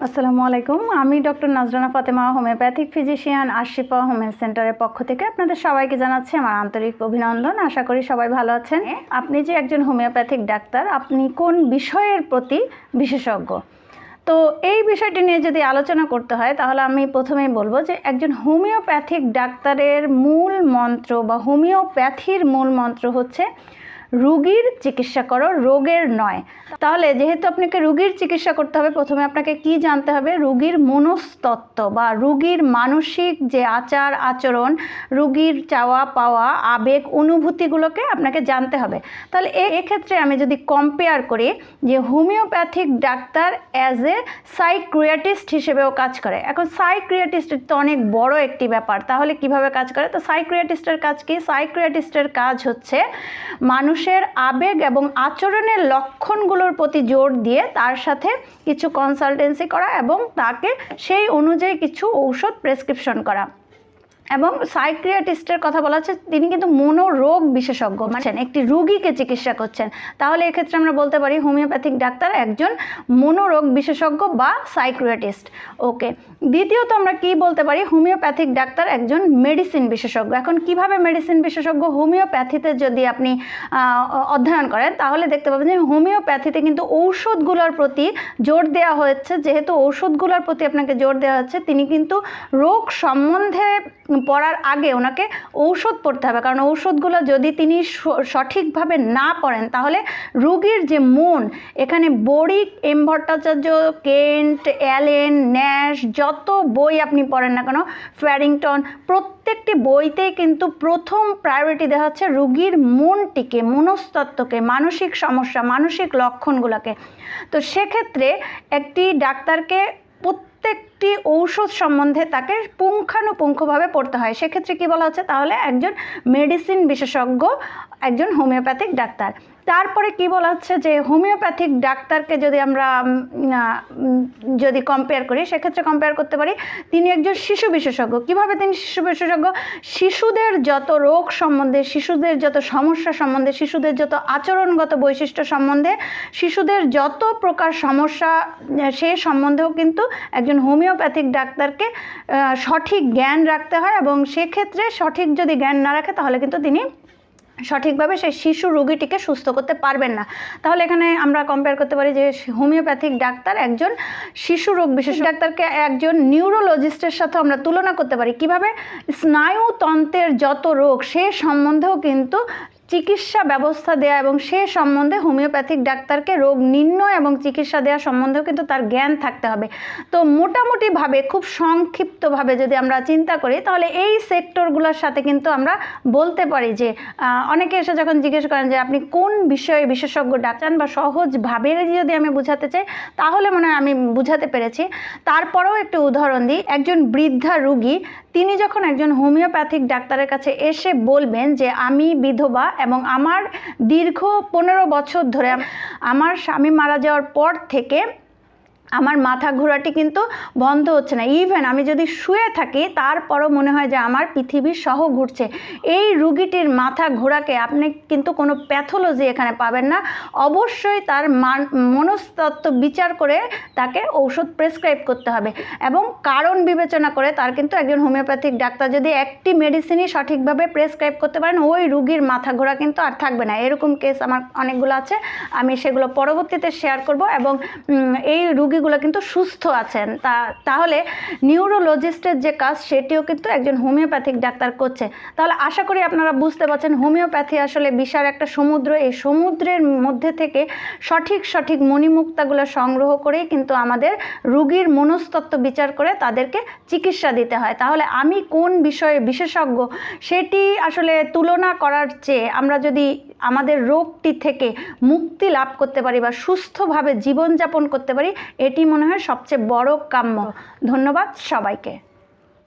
আসসালামু আলাইকুম। আমি doctor Nazrana Fatema, homeopathic physician Ashifa homeo সেন্টারের পক্ষ থেকে আপনাদের সবাইকে জানাচ্ছি আমার আন্তরিক অভিনন্দন। আশা করি সবাই ভালো আছেন। আপনি যে একজন হোমিওপ্যাথিক ডাক্তার, আপনি কোন বিষয়ের প্রতি বিশেষজ্ঞ? তো এই বিষয়টি নিয়ে যদি আলোচনা করতে হয়, তাহলে আমি প্রথমেই বলব যে একজন হোমিওপ্যাথিক ডাক্তারের মূল মন্ত্র বা হোমিওপ্যাথির মূল মন্ত্র হচ্ছে রুগীর চিকিৎসা করো, রোগের নয়। তাহলে যেহেতু আপনাকে রুগীর চিকিৎসা করতে হবে, প্রথমে আপনাকে কি জানতে হবে? রুগীর মনস্তত্ত্ব বা রুগীর মানসিক যে আচার, আচরণ, রুগীর চাওয়া পাওয়া, আবেগ, অনুভূতিগুলোকে আপনাকে জানতে হবে। তাহলে এক্ষেত্রে আমি যদি কম্পেয়ার করি যে homeopathic doctor as a psychiatrist হিসেবেও কাজ করে। এখন সাইক্রিয়াটিস্টের তো অনেক বড় একটি ব্যাপার, তাহলে কীভাবে কাজ করে? তো সাইক্রিয়াটিস্টের কাজ কি? সাইক্রিয়াটিস্টের কাজ হচ্ছে মানুষের আবেগ এবং আচরণের লক্ষণগুলোর প্রতি জোর দিয়ে তার সাথে কিছু কনসালটেন্সি করা এবং তাকে সেই অনুযায়ী কিছু ঔষধ প্রেসক্রিপশন করা। এবং সাইক্রিয়াটিস্টের কথা বলা হচ্ছে, তিনি কিন্তু মনোরোগ বিশেষজ্ঞ। মানে একটি রুগীকে চিকিৎসা করছেন। তাহলে এক্ষেত্রে আমরা বলতে পারি, হোমিওপ্যাথিক ডাক্তার একজন মনোরোগ বিশেষজ্ঞ বা সাইক্রিয়াটিস্ট ওকে, দ্বিতীয়ত আমরা কি বলতে পারি, হোমিওপ্যাথিক ডাক্তার একজন মেডিসিন বিশেষজ্ঞ। এখন কীভাবে মেডিসিন বিশেষজ্ঞ হোমিওপ্যাথিতে যদি আপনি অধ্যয়ন করেন, তাহলে দেখতে পাবেন যে হোমিওপ্যাথিতে কিন্তু ঔষধগুলোর প্রতি জোর দেওয়া হয়েছে। যেহেতু ঔষধগুলোর প্রতি আপনাকে জোর দেওয়া হচ্ছে, তিনি কিন্তু রোগ সম্বন্ধে পড়ার আগে ওনাকে ঔষধ পড়তে হবে। কারণ ঔষধগুলো যদি তিনি সঠিকভাবে না পড়েন, তাহলে রুগীর যে মন, এখানে Boericke M Bhattacharya, Kent, Allen, Nash, যত বই আপনি পড়েন না কেন, ফ্যারিংটন, প্রত্যেকটি বইতেই কিন্তু প্রথম প্রায়োরিটি দেওয়া হচ্ছে রুগীর মনটিকে, মনস্তত্ত্বকে, মানসিক সমস্যা, মানসিক লক্ষণগুলোকে। তো সেক্ষেত্রে একটি ডাক্তারকে প্রত্যেকটি ঔষধ সম্বন্ধে তাকে পুঙ্খানুপুঙ্খভাবে পড়তে হয়। সেক্ষেত্রে কি বলা হচ্ছে? তাহলে একজন মেডিসিন বিশেষজ্ঞ, একজন হোমিওপ্যাথিক ডাক্তার। তারপরে কি বলা হচ্ছে যে হোমিওপ্যাথিক ডাক্তারকে যদি আমরা যদি কম্পেয়ার করি, সেক্ষেত্রে কম্পেয়ার করতে পারি তিনি একজন শিশু বিশেষজ্ঞ। কীভাবে তিনি শিশু বিশেষজ্ঞ? শিশুদের যত রোগ সম্বন্ধে, শিশুদের যত সমস্যা সম্বন্ধে, শিশুদের যত আচরণগত বৈশিষ্ট্য সম্বন্ধে, শিশুদের যত প্রকার সমস্যা সে সম্বন্ধেও কিন্তু একজন হোমিওপ্যাথিক ডাক্তারকে সঠিক জ্ঞান রাখতে হয় এবং সেক্ষেত্রে সঠিক যদি জ্ঞান না রাখে, তাহলে কিন্তু তিনি সঠিকভাবে সেই শিশু রুগীটিকে সুস্থ করতে পারবেন না। তাহলে এখানে আমরা কম্পেয়ার করতে পারি যে হোমিওপ্যাথিক ডাক্তার একজন শিশু রোগ বিশেষ ডাক্তারকে একজন নিউরোলজিস্টের সাথে আমরা তুলনা করতে পারি। কীভাবে? স্নায়ুতন্ত্রের যত রোগ, সে সম্বন্ধেও কিন্তু চিকিৎসা ব্যবস্থা দেওয়া এবং সে সম্বন্ধে হোমিওপ্যাথিক ডাক্তারকে রোগ নির্ণয় এবং চিকিৎসা দেওয়া সম্বন্ধেও কিন্তু তার জ্ঞান থাকতে হবে। তো মোটামুটিভাবে, খুব সংক্ষিপ্তভাবে যদি আমরা চিন্তা করি, তাহলে এই সেক্টরগুলোর সাথে কিন্তু আমরা বলতে পারি যে অনেকে এসে যখন জিজ্ঞেস করেন যে, আপনি কোন বিষয়ে বিশেষজ্ঞ ডাক্তার? বা সহজভাবে যদি আমি বোঝাতে চাই, তাহলে মনে হয় আমি বুঝাতে পেরেছি। তারপরেও একটু উদাহরণ দিই। একজন বৃদ্ধা রুগী তিনি যখন একজন হোমিওপ্যাথিক ডাক্তারের কাছে এসে বলবেন যে আমি বিধবা এবং আমার দীর্ঘ পনেরো বছর ধরে আমার স্বামী মারা যাওয়ার পর থেকে আমার মাথা ঘোরাটি কিন্তু বন্ধ হচ্ছে না। ইভেন আমি যদি শুয়ে থাকি, তারপরও মনে হয় যে আমার পৃথিবী সহ ঘুরছে। এই রুগীটির মাথা ঘোরাকে আপনি কিন্তু কোনো প্যাথোলজি এখানে পাবেন না। অবশ্যই তার মান, মনস্তত্ত্ব বিচার করে তাকে ঔষধ প্রেসক্রাইব করতে হবে এবং কারণ বিবেচনা করে তার কিন্তু একজন হোমিওপ্যাথিক ডাক্তার যদি একটি মেডিসিনই সঠিকভাবে প্রেসক্রাইব করতে পারেন, ওই রুগীর মাথা ঘোরা কিন্তু আর থাকবে না। এরকম কেস আমার অনেকগুলো আছে। আমি সেগুলো পরবর্তীতে শেয়ার করব এবং এই এই রুগীগুলো কিন্তু সুস্থ আছেন, তা, তাহলে নিউরোলজিস্টের যে কাজ সেটিও কিন্তু একজন হোমিওপ্যাথিক ডাক্তার করছে। তাহলে আশা করি আপনারা বুঝতে পারছেন হোমিওপ্যাথি আসলে বিশাল একটা সমুদ্র। এই সমুদ্রের মধ্যে থেকে সঠিক সঠিক মণিমুক্তাগুলো সংগ্রহ করেই কিন্তু আমাদের রুগীর মনস্তত্ত্ব বিচার করে তাদেরকে চিকিৎসা দিতে হয়। তাহলে আমি কোন বিষয়ে বিশেষজ্ঞ সেটি আসলে তুলনা করার চেয়ে আমরা যদি আমাদের রোগটি থেকে মুক্তি লাভ করতে পারি বা সুস্থভাবে জীবনযাপন করতে পারি এটি মনে হয় সবচেয়ে বড় কাম্য। ধন্যবাদ সবাইকে।